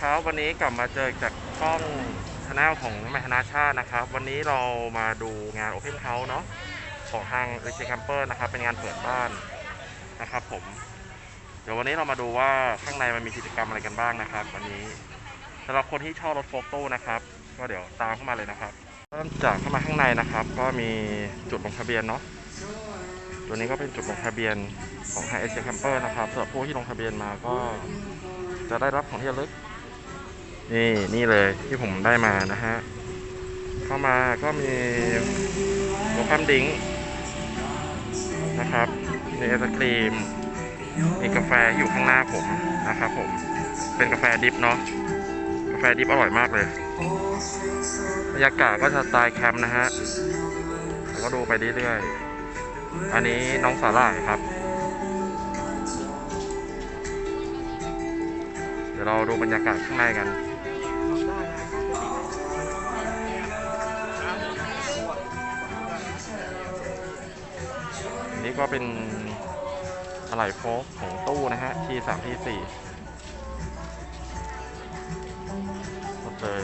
ครับวันนี้กลับมาเจอจากกล้องช anel ของมหานาชาตินะครับ วันนี้เรามาดูงาน Open House เนาะของทาง r i c h i Camper นะครับ เป็นงานเปิดบ้านนะครับผม เดี๋ยววันนี้เรามาดูว่าข้างในมันมีกิจกรรมอะไรกันบ้างนะครับ วันนี้สำหรับคนที่ชอบรถโฟล์กโต้นะครับ ก็เดี๋ยวตามเข้ามาเลยนะครับ เริ่มจากเข้ามาข้างในนะครับ ก็มีจุดลงทะเบียนเนาะตัวนี้ก็เป็นจุดลงทะเบียนของ h i a c Camper นะครับสำหรับผู้ที่ลงทะเบียนมาก็จะได้รับของที่ระลึก นี่นี่เลยที่ผมได้มานะฮะ เข้ามาก็มีโลคัมดิงนะครับ มีไอศครีม มีกาแฟอยู่ข้างหน้าผมนะครับผม เป็นกาแฟดิฟเนาะ กาแฟดิฟอร่อยมากเลย บรรยากาศก็จะสไตล์แคมป์นะฮะแล้วก็ดูไปเรื่อยๆ อันนี้น้องสาหร่ายครับ เดี๋ยวเราดูบรรยากาศข้างในกัน นนี้ก็เป็นอะไหล่โฟกของตู้นะฮะ T 3 T 4 หมดเลย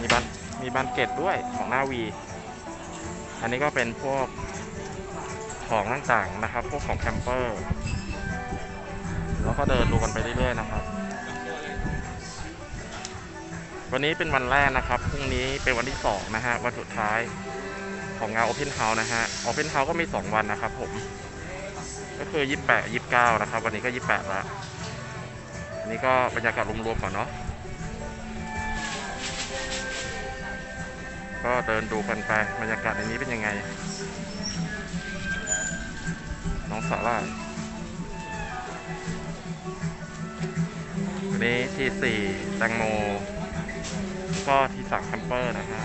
มีบันมีบันเกตด้วยของหน้าวี อันนี้ก็เป็นพวกของต่างๆนะครับ พวกของแคมเปอร์ แล้วก็เดินดูกันไปเรื่อยๆนะครับ วันนี้เป็นวันแรกนะครับ พรุ่งนี้เป็นวันที่สองนะฮะ วันสุดท้าย ของงาน Open House นะฮะ Open House ก็มี 2 วันนะครับผม ก็คือ 28 29 นะครับ วันนี้ก็ 28แล้วอันนี้ก็บรรยากาศรวมๆก่อนเนาะก็เดินดูกันไปบรรยากาศในนี้เป็นยังไง น้องสาล่ายอันนี้ที่สี่แตงโม ก็ที่สามแคมเปอร์นะฮะ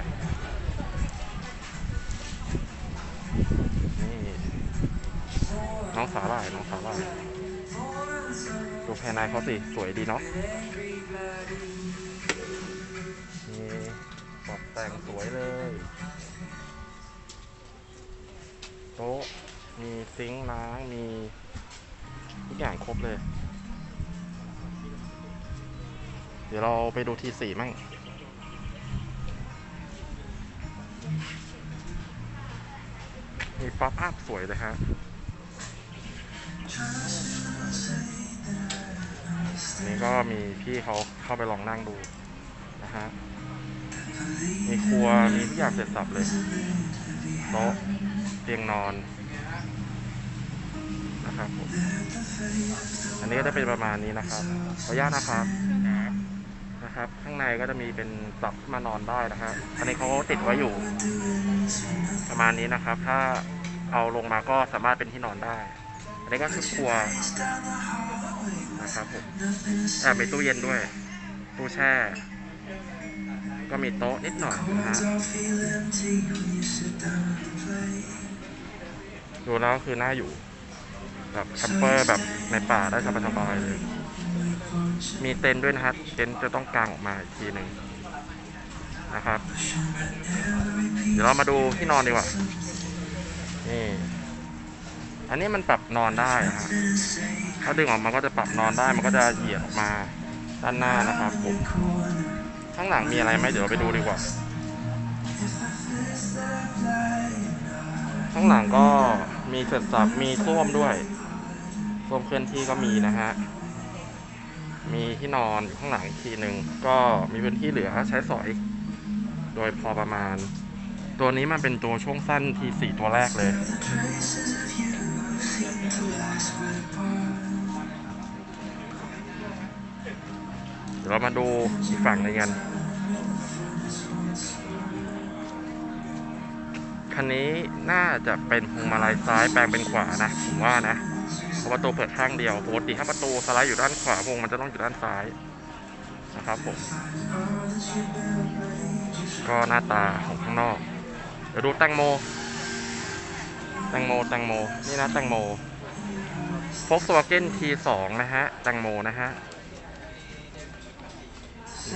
นไปนี่น้องสาหร่ายน้องสาหร่ายดูภายในเขาสิ สวยดีเนาะมีปรับแต่งสวยเลย โต๊ะ มีซิงค์ล้าง มีทุกอย่างครบเลย เดี๋ยวเราไปดูทีสี่มั่ง มีป๊อปอัพสวยเลยฮะ นี่ก็มีพี่เขาเข้าไปลองนั่งดูนะฮะ มีครัว มีทุกอย่างเสร็จสับเลยโต๊ะเตียงนอนนะครับผม อันนี้ก็จะเป็นประมาณนี้นะครับ ขออนุญาตนะครับ นะครับ ข้างในก็จะมีเป็นปรับมานอนได้นะฮะอันนี้เขาติดไว้อยู่ ประมาณนี้นะครับ ถ้าเอาลงมาก็สามารถเป็นที่นอนได้ อันนี้ก็คือครัวนะครับผมแอบมีตู้เย็นด้วย ตู้แช่ ก็มีโต๊ะนิดหน่อยนะฮะดูแล้วคือน่าอยู่ แบบแคมเปอร์แบบในป่าได้สบายๆเลย มีเต็นท์ด้วยนะครับ เต็นท์จะต้องกางออกมาอีกทีหนึ่งนะครับ เดี๋ยวเรามาดูที่นอนดีกว่า นี่ อันนี้มันปรับนอนได้นะฮะถ้าดึงออกมาก็จะปรับนอนได้ มันก็จะเหยียดออกมาด้านหน้านะครับผม ข้างหลังมีอะไรไหมเดี๋ยวไปดูดีกว่า ข้างหลังก็มีเสร็จสับมีส้วมด้วยส้วมเคลื่อนที่ก็มีนะฮะ มีที่นอนอยู่ข้างหลังอีกทีหนึ่งก็มีพื้นที่เหลือใช้สอย โดยพอประมาณ ตัวนี้มันเป็นตัวช่วงสั้นทีสี่ตัวแรกเลย เดี๋ยวเรามาดูอีกฝั่งหนึงกัน คันนี้น่าจะเป็นพวงมาลัยซ้ายแปลงเป็นขวานะ ผมว่านะ เพราะประตูเปิดข้างเดียวปกติถ้าประตูสไลด์อยู่ด้านขวาวงมันจะต้องอยู่ด้านซ้ายนะครับผม ก็หน้าตาของข้างนอก เดี๋ยวดูแตงโม แตงโม แตงโม นี่นะแตงโม Volkswagen T2 นะฮะ แตงโมนะฮะ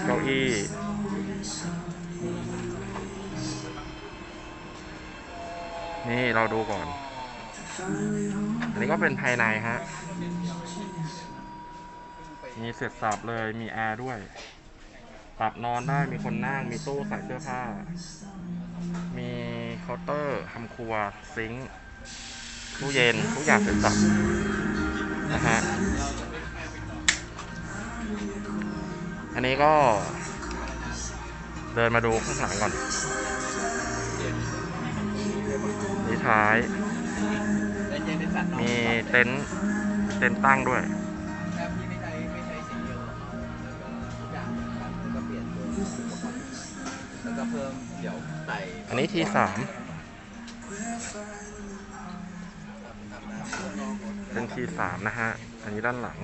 เก้าอี้นี่เราดูก่อน อันนี้ก็เป็นภายในฮะ มีเสร็จสับเลย มีแอร์ด้วย ปรับนอนได้ มีคนนั่ง มีตู้ใส่เสื้อผ้า มีเคาน์เตอร์ทำครัว ซิงค์ ตู้เย็น ทุกอย่างเสร็จสับนะฮะ อันนี้ก็ เดินมาดูข้างหลังก่อนนี่ท้าย มีเต็นท์เต็นท์ตั้งด้วยแอปที่ไม่ใช้ไม่ใช้สีเดียวแล้วก็ทุกอย่างครับแล้วก็เปลี่ยนตัวอุปกรณ์แล้วก็เพิ่มเดี๋ยวใส่อันนี้ทีสามเป็นทีสามนะฮะ อันนี้ด้านหลัง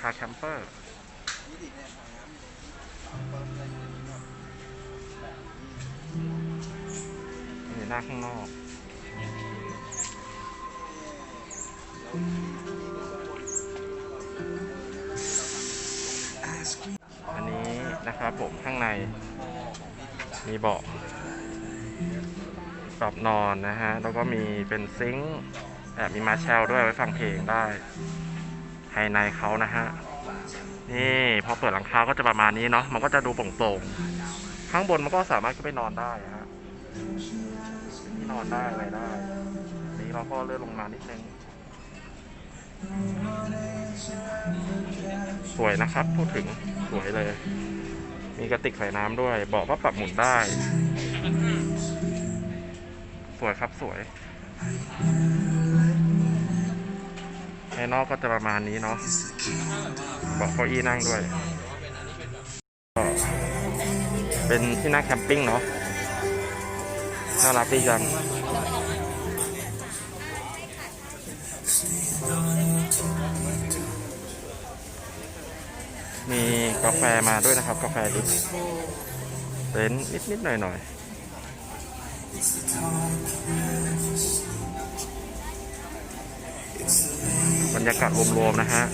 คาแคมเปอร์ หน้าข้างนอก อันนี้นะครับผมข้างใน มีเบาะปรับนอนนะฮะ แล้วก็มีเป็นซิงค์แอบมีมาแชลด้วยไว้ฟังเพลงได้ ภายในเขานะฮะ นี่พอเปิดหลังคาก็จะประมาณนี้เนาะ มันก็จะดูโปร่งๆ ข้างบนมันก็สามารถขึ้นไปนอนได้ฮะ นอนได้อะไรได้นี่เราก็เลื่อนลงมานิดนึง สวยนะครับ พูดถึงสวยเลย มีกระติกใส่น้ำด้วยเบาะก็ปรับหมุนได้ สวยครับสวยภายนอกก็จะประมาณนี้เนาะเบาะเก้าอี้นั่งด้วย เป็นที่นั่งแคมปิ้งเนาะ น่ารักดีจังมีกาแฟมาด้วยนะครับ กาแฟดิบเต็นท์นิดๆหน่อยบรรยากาศรวมๆนะฮะ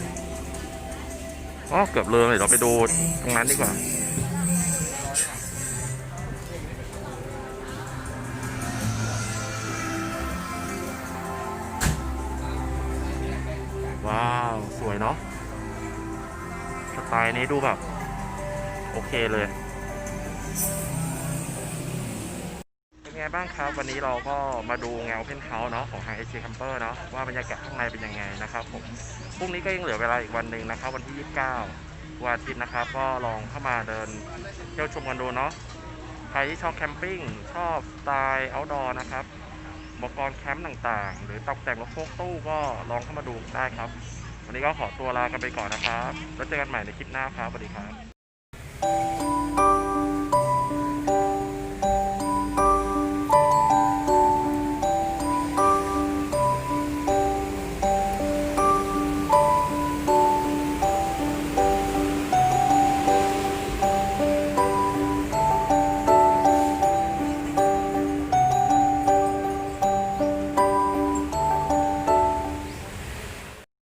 อ๋อเกือบเลยเดี๋ยวเราไปดูตรงนั้นดีกว่า ไตล์นี้ดูแบบ โอเคเลย เป็นไงบ้างครับ วันนี้เราก็มาดูงาน Open House เนาะของทาง AC Camper เนาะว่าบรรยากาศข้างในเป็นยังไงนะครับผมพรุ่งนี้ก็ยังเหลือเวลาอีกวันหนึ่งนะครับ วันที่ 29 วันอาทิตย์นะครับ ก็ลองเข้ามาเดินเที่ยวชมกันดูเนาะใครที่ชอบแคมปิ้งชอบสไตล์ outdoor นะครับอุปกรณ์แคมป์ต่างๆ หรือตกแต่งรถโฟกตู้ก็ลองเข้ามาดูได้ครับ วันนี้ก็ขอตัวลากันไปก่อนนะครับ แล้วเจอกันใหม่ในคลิปหน้าครับสวัสดีครับ